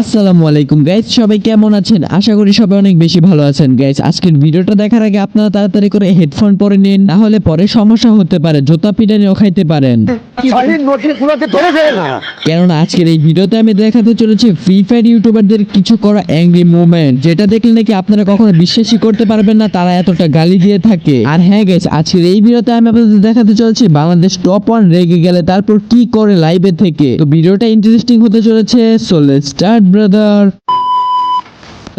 আসসালামু আলাইকুম গাইজ সবাই কেমন আছেন? আশা করি সবাই অনেক বেশি ভালো আছেন গাইজ আজকের ভিডিওটা দেখার আগে আপনারা তাড়াতাড়ি করে হেডফোন পরে নিন না হলে পরে সমস্যা হতে পারে জুতা পিটানিও খাইতে পারেন। কেননা আজকের এই ভিডিওতে আমি দেখাতে চলেছি ফ্রি ফায়ার ইউটিউবারদের কিছু করা অ্যাংরি মুভমেন্ট যেটা দেখলে নাকি আপনারা কখনো বিশ্বাসই করতে পারবেন না তারা এতটা গালি দিয়ে থাকে। আর হ্যাঁ গেছে আজকের এই ভিডিওতে আমি আপনাদের দেখাতে চলেছি বাংলাদেশ টপ ওয়ান রেগে গেলে তারপর কি করে লাইভে থেকে। তো ভিডিওটা ইন্টারেস্টিং হতে চলেছে so let's start brother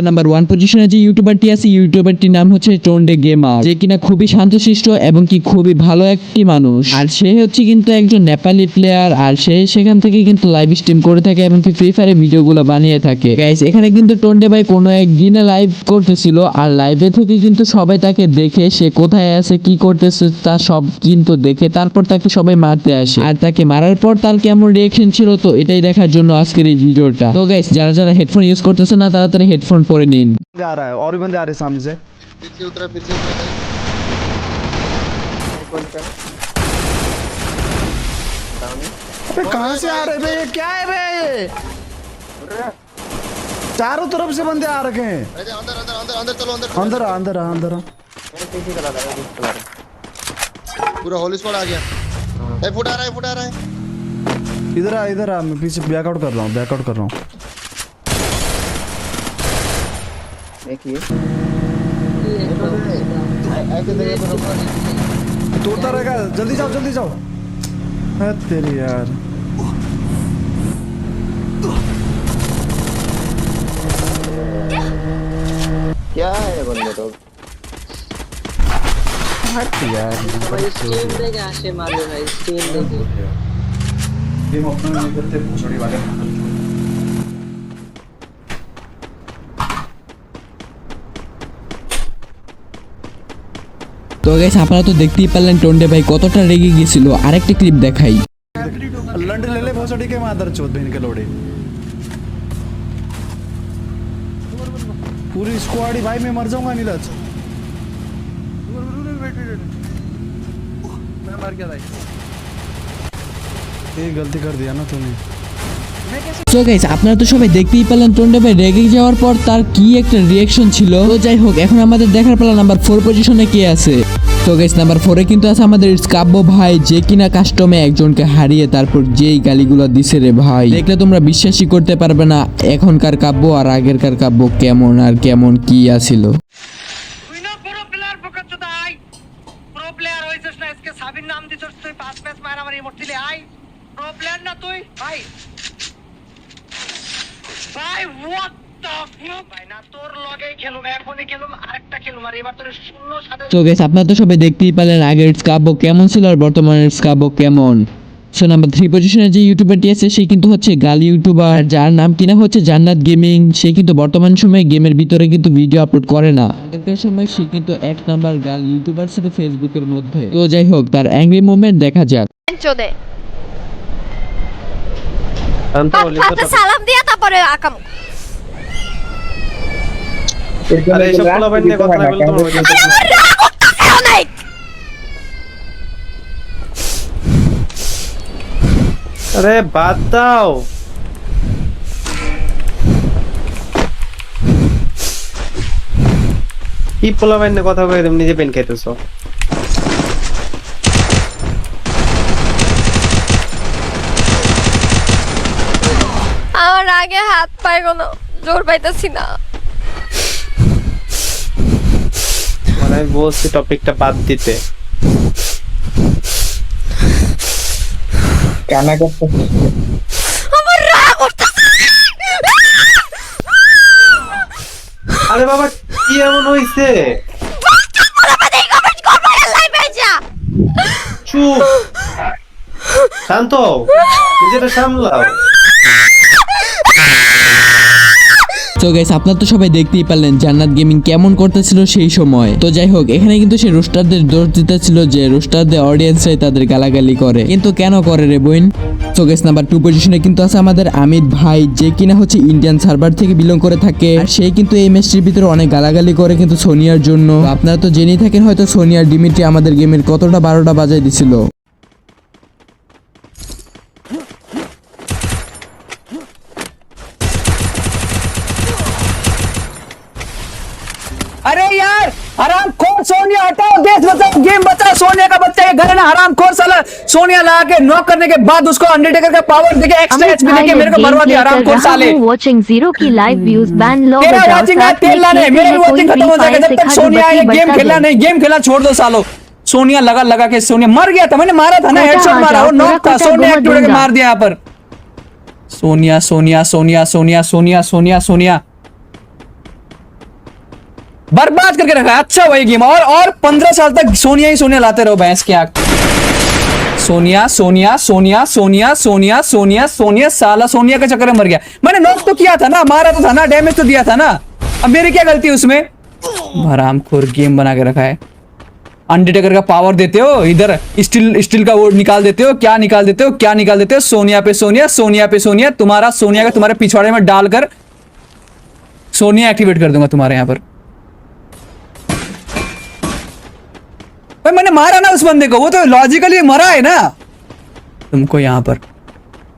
Number one পজিশনে যে ইউটিউবারটি আছে। ইউটিউবারটির নাম হচ্ছে টোন্ডে গেমার যে কিনা খুবই শান্তশিষ্ট এবং কি খুবই ভালো একটি মানুষ। আর সে হচ্ছে কিন্তু একজন নেপালি প্লেয়ার আর সে সেখান থেকে কিন্তু লাইভ স্ট্রিম করে থাকে এবং ফ্রি ফায়ারে ভিডিওগুলো বানিয়ে থাকে। গাইস এখানে কিন্তু টোন্ডে ভাই কোনো একদিনে লাইভ করতেছিল, আর লাইভে থেকে কিন্তু সবাই তাকে দেখে সে কোথায় আছে, কি করতেছে, তা সব কিন্তু দেখে তারপর তাকে সবাই মারতে আসে। আর তাকে মারার পর তার কেমন রিয়েকশন ছিল, তো এটাই দেখার জন্য আজকের এই ভিডিওটা। তো গাইস যারা যারা হেডফোন ইউজ করতেছে না তারা তারা হেডফোন डाउन पड़े नीन जा रहा है और भी बंदे आ रहे हैं सामने से। पीछे उतरा पीछे अबे कहाँ से आ रहे हैं ये क्या है बे चारों तरफ़ से बंदे आ रखे हैं। अरे अंदर अंदर अंदर अंदर चलो अंदर अंदर अंदर अंदर पीछे चला रहा पूरा होल स्पॉट आ गया। ए फुट आ रहा है फुट आ रहा है। इधर आ इधर आ मैं पीछे बैकआउट कर रहा हूँ बैकआउट कर रहा हूँ। तोड़ता रहेगा जल्दी जाओ जल्दी जाओ। तेरी यार। क्या है बंदे तो हट यार भाई स्ट्रीम देखे आशे मारे भाई स्ट्रीम देखे गेम अपना नहीं करते वाले। তো গাইস আপনারা তো দেখতেই পারলেন টন্ডে ভাই কতটা রেগে গেছিল আরেকটা ক্লিপ দেখাই लंड ले ले भोसड़ी के मादर चोद बहन के लोड़े पूरी स्क्वाड ही भाई मैं मर जाऊंगा नीरज ये गलती कर दिया ना तूने তো গাইস আপনারা তো সবাই দেখতেই পেলেন টন্ডে ভাই রেগে যাওয়ার পর তার কি একটা রিয়াকশন ছিল তো যাই হোক এখন আমাদের দেখার পেলা নাম্বার ফোর পজিশনে কে আছে তো গাইস নাম্বার ফোরে কিন্তু আছে আমাদের কাব্য ভাই, যে কিনা কাস্টমে একজনকে হারিয়ে তারপর যেই গালিগুলো দিছে রে ভাই। দেখলে তোমরা বিশ্বাসই করতে পারবে না এখনকার কাব্য আর আগেরকার কাব্য কেমন আর কেমন কি আছিল। তো গেস আপনারা তো সবাই দেখতেই পেলেন আগের ইটস কাব্য কেমন ছিল আর বর্তমানের ইটস কাব্য কেমন সো নাম্বার থ্রি পজিশনে যে ইউটিউবারটি আছে সে কিন্তু হচ্ছে গাল ইউটিউবার যার নাম কিনা হচ্ছে জান্নাত গেমিং সে কিন্তু বর্তমান সময়ে গেমের ভিতরে কিন্তু ভিডিও আপলোড করে না। আগেরকার সময় সে কিন্তু এক নাম্বার গাল ইউটিউবার সাথে ফেসবুকের মধ্যে। তো যাই হোক তার অ্যাংরি মুভমেন্ট দেখা যাক। চোদে। সালাম দিয়া তারপরে আকাম। আরে এইসব পোলাপাইন নিয়ে কথা না বলে তোমার ওই যে- আমার রাগ উঠতাছে অনেক! আরে বাদ দাও। কি পোলাপাইন নিয়ে কথা কয়ে তুমি নিজে পেন খাইতেছো? আমার আগে হাত পায়ে কোনো জোর পাইতেছি না। আমি বলছি টপিকটা বাদ দিতে। আমার রাগ উঠতাছে আরে বাবা কি এমন হইছে? চুপ। শান্ত হও। নিজেটা সামলাও। তো গাইস আপনারা তো সবাই দেখতেই পারলেন জান্নাত গেমিং কেমন করতেছিল সেই সময়। তো যাই হোক, এখানে কিন্তু সে রোস্টারদের দোষ দিতেছিল যে রোস্টারদের অডিয়েন্সরাই তাদের গালাগালি করে। কিন্তু কেন করে রে বইন তো গাইস নাম্বার টু পজিশনে কিন্তু আছে আমাদের আমিত ভাই, যে কিনা হচ্ছে ইন্ডিয়ান সার্ভার থেকে বিলং করে থাকে। আর কিন্তু এই ম্যাচটির ভিতরে অনেক গালাগালি করে কিন্তু সোনিয়ার জন্য। আপনারা তো জেনেই থাকেন হয়তো সোনিয়ার ডিমিটি আমাদের গেমের কতটা বারোটা বাজাই দিছিল। अरे यार हराम खोर सोनिया हटाओ देश बचाओ गेम बचाओ सोनिया का बच्चा ये घर है ना हराम खोर साला। सोनिया लगा के नॉक करने के बाद उसको अंडरटेकर का पावर देके एक्स्ट्रा अमित एचपी देके मेरे को मरवा दिया हराम खोर साले। वॉचिंग ज़ीरो की लाइव व्यूज़ बैन लो बजाओ वॉचिंग में तेल लाने खेलते मेरे वॉचिंग खत्म हो जाएगा जब तक सोनिया बच्ची गेम खेलना नहीं गेम खेलना छोड़ दो सालो। सोनिया लगा लगा के सोनिया मर गया था मैंने मारा था ना हेडशॉट मारा वो नॉक था सोनिया एक के मार दिया यहाँ पर। सोनिया सोनिया सोनिया सोनिया सोनिया सोनिया सोनिया। बर्बाद करके रखा है। अच्छा वही गेम। और और पंद्रह साल तक सोनिया ही सोनिया लाते रहो भैंस की आग सोनिया सोनिया सोनिया सोनिया सोनिया सोनिया सोनिया, साला सोनिया के चक्कर मर गया। मैंने नॉक तो किया था ना, मारा तो था ना डैमेज तो दिया था ना। अब मेरी क्या गलती है उसमें? हरामखोर गेम बना के रखा है। अंडरटेकर का पावर देते हो, इधर स्टील स्टील का वो निकाल देते हो, क्या निकाल देते हो, क्या निकाल देते हो? सोनिया पे सोनिया सोनिया पे सोनिया, तुम्हारा, सोनिया का तुम्हारे पिछवाड़े में डालकर सोनिया एक्टिवेट कर दूँगा तुम्हारे यहाँ पर। भाई, मैंने मारा ना उस बंदे को, वो तो लॉजिकली मरा है ना। तुमको यहाँ पर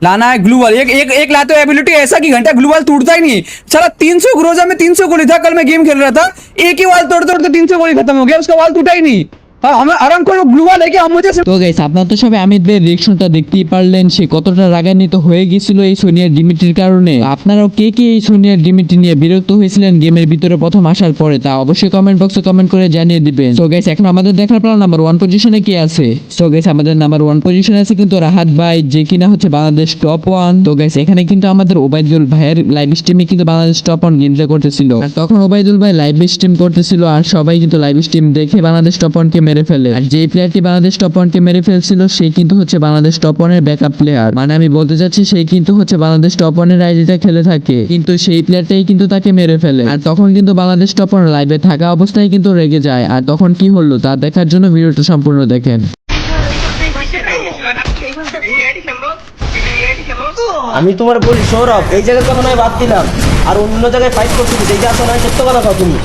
लाना है ग्लू वाल एक एक एक लाते एबिलिटी ऐसा कि घंटा ग्लू वाल टूटता ही नहीं। साला 300 ग्रोजा में 300 गोली था, कल मैं गेम खेल रहा था, एक ही वाल तोड़ते तोड़ते 300 गोली खत्म हो गया, उसका वाल टूटा ही नहीं। हमें आराम को ग्लू वाल लेके हम मुझे से তো গাইস আপনারা তো সবাই আমির ভাইয়ের রিয়েকশনটা দেখতেই পারলেন সে কতটা রাগান্বিত হয়ে গিয়েছিল এই সোনিয়ার ডিমিটির কারণে আপনারাও কে কে এই সোনিয়ার ডিমিটি নিয়ে বিরক্ত হয়েছিলেন গেমের ভিতরে প্রথম আসার পরে তা অবশ্যই কমেন্ট বক্সে কমেন্ট করে জানিয়ে দিবেন তো গাইস এখন আমাদের দেখার প্ল্যান নাম্বার ওয়ান পজিশনে কে আছে তো গাইস আমাদের নাম্বার ওয়ান পজিশনে আছে কিন্তু রাহাত ভাই যে কিনা হচ্ছে বাংলাদেশ টপ ওয়ান তো গাইস এখানে কিন্তু আমাদের ওবায়দুল ভাইয়ের লাইভ স্ট্রিমে কিন্তু Bangladesh top one game play করতেছিল আর তখন ওবায়দুল ভাই লাইভ স্ট্রিম করতেছিল আর সবাই কিন্তু লাইভ স্ট্রিম দেখে বাংলাদেশ টপ ওয়ানকে মেরে ফেলে। আর যে প্লেয়ারটি বাংলাদেশ টপ ওয়ানকে মেরে ফেলছিল, সে কিন্তু হচ্ছে বাংলাদেশ টপ ওয়ানের ব্যাকআপ প্লেয়ার মানে আমি বলতে চাচ্ছি, সে কিন্তু হচ্ছে বাংলাদেশ টপ ওয়ানের আইডিটা খেলে থাকে। কিন্তু সেই প্লেয়ারটাই কিন্তু তাকে মেরে ফেলে। আর তখন কিন্তু বাংলাদেশ টপ ওয়ান লাইভে থাকা অবস্থায় কিন্তু রেগে যায়। আর তখন কি হলো, তা দেখার জন্য ভিডিওটা সম্পূর্ণ দেখেন। আমি তোমার বলি, সৌরভ, এই জায়গার কথা নয় বাদ দিলাম। আর অন্য জায়গায় ফাইট করছি, যেটা আসো নয়, সত্য কথা তুমি।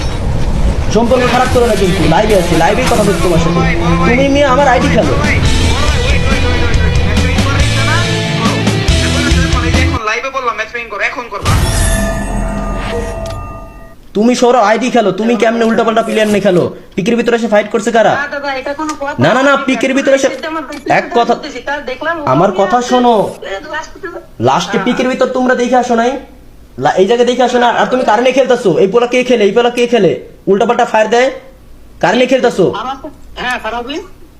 সম্পর্ক খারাপ করো না কিন্তু লাইভে আছি লাইভেই কথা বলছি তোমার সাথে। তুমি মেয়ে আমার আইডি খেলো। তুমি সৌরভ আইডি খেলো। তুমি কেমনে উল্টাপাল্টা প্লেয়ার নিয়ে খেলো? পিকের ভিতরে এসে ফাইট করছে কারা? না না না পিকের ভিতরে এসে এক কথা আমার কথা শোনো। লাস্টে পিকের ভিতর তোমরা দেখে আসো নাই। এই জায়গায় দেখে আসো না। আর তুমি কারণে খেলতেছো? এই পোলা কে খেলে? এই পোলা কে খেলে? উল্টাপাল্টা ফায়ার দেয়? কারণে খেলতেছো? হ্যাঁ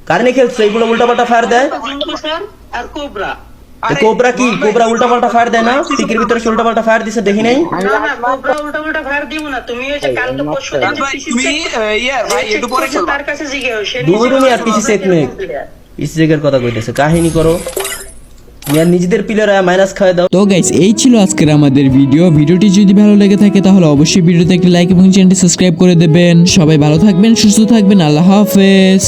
কারণে খেলছো এইগুলো উল্টাপাল্টা ফায়ার দেয়? জিঙ্কু স্যার আর কোবরা কি? কোবরা উল্টাপাল্টা ফায়ার দেয় না? ভিতরে সে উল্টাপাল্টা ফায়ার দিছে দেখি নাই। কোবরা উল্টা উল্টা ফায়ার দিব না। তুমি ওই যে পরশু তার কাছে সে দূর তুমি আর কিছু সেট নেই। ইস জায়গার কথা কইতেছে। কাহিনী করো। নিজেদের প্লেয়ার মাইনাস খাওয়া দাও। তো গাইস এই ছিল আজকের আমাদের ভিডিও ভিডিওটি যদি ভালো লেগে থাকে, তাহলে অবশ্যই ভিডিওতে একটি লাইক এবং চ্যানেলটি সাবস্ক্রাইব করে দেবেন। সবাই ভালো থাকবেন, সুস্থ থাকবেন। আল্লাহ হাফেজ।